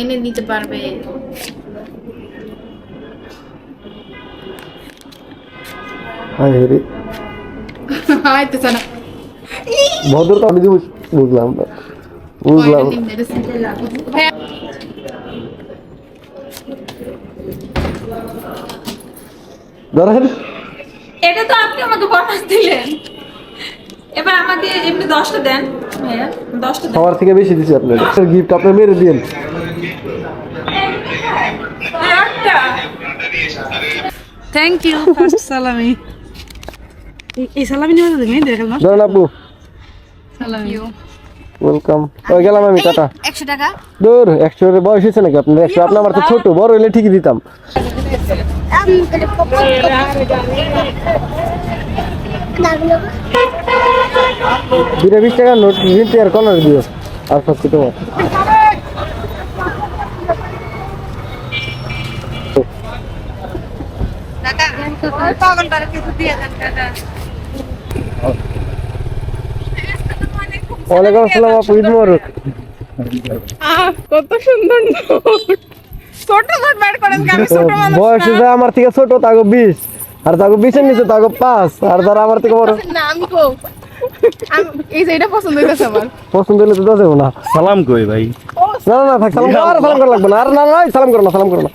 এনে দিতে পারবে। হাই আমি বুঝলাম। বুঝলাম। ধরেন এটা তো আপনি আমাকে বোনাস দিলেন। এবার আমাকে এমনি দশটা দেন। ভাইয়া দশটা দেন। সবার থেকে বেশি দিছি আপনার গিফট আপনি মেরে দিন থ্যাংক ইউ ফার্স্ট সালামি এই- সালামি নিয়ে দেবেন দেখেন না ধরেন আপু সালামি ওয়েলকাম ওই গেলাম আমি টাটা। একশো টাকা। দূর একশো এর বয়স হয়েছে নাকি আপনার একশো আপনার আমার তো ছোট বড় হইলে ঠিকই দিতাম। দুটা বিশ টাকার নোট দিতে আর কনার দিও। আর সব তোমার ওয়ালাইকুম আসসালাম আপু ঈদ মোবারক। কত সুন্দর ছোট নোট বের করেন আমি ছোট মানুষ বয়স যে আমার থেকে ছোট তাকে বিশ। আর তাকে বিশের নিচে তাকে পাঁচ। আর যারা আমার থেকে বড় না আমি কো এই যে এটা পছন্দ হইতেছে আমার। পছন্দ হলে তো দেবো না। সালাম কই ভাই? না না থাক সালাম করো। আর সালাম করা লাগবে না। আর না না সালাম করো না সালাম করো না।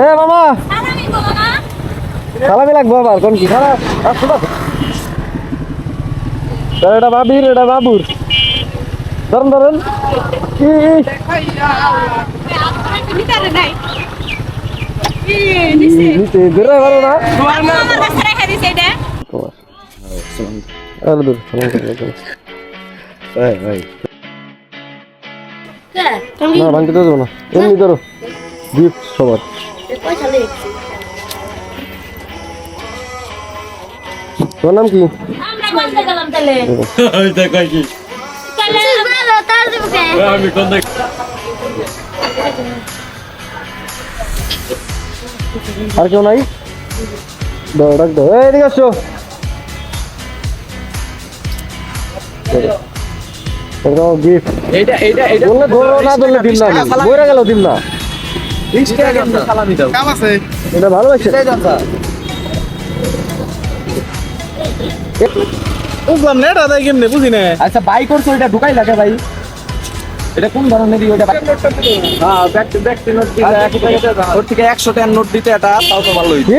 এ মামা! সালামি লাগবে আবার কোন কি? খারাপ এটা বাবির এটা বাবুর। ধরুন ধরুন। নিচে ঘুরে পারো না আমার কাছে রেখে দিছে। এটা তোমার আরে দূর সালাম রাখো। ভাই ভাই না ভাঙতে দেবো না। এমনি ধরো। গিফট সবার। তোর নাম কি? আমি কোন দেখ আর কেউ নাই? দাও ডাক দাও। এদিকে আসো। গিফট এইটা এইটা এইটা। বললে ধরো না ধরলে দিন না বইরা গেল দিন না। এটা ভালো লাগছে বুঝলাম না এটা কেমনে? বুঝি না। আচ্ছা বাই করছ এটা ঢুকাই লাগে ভাই। এটা কোন ধরনের ওইটা হ্যাঁ ব্যাক টু ব্যাক নোট দিতে ওর থেকে একশো টাকার নোট দিতে এটা তাও তো ভালো কি?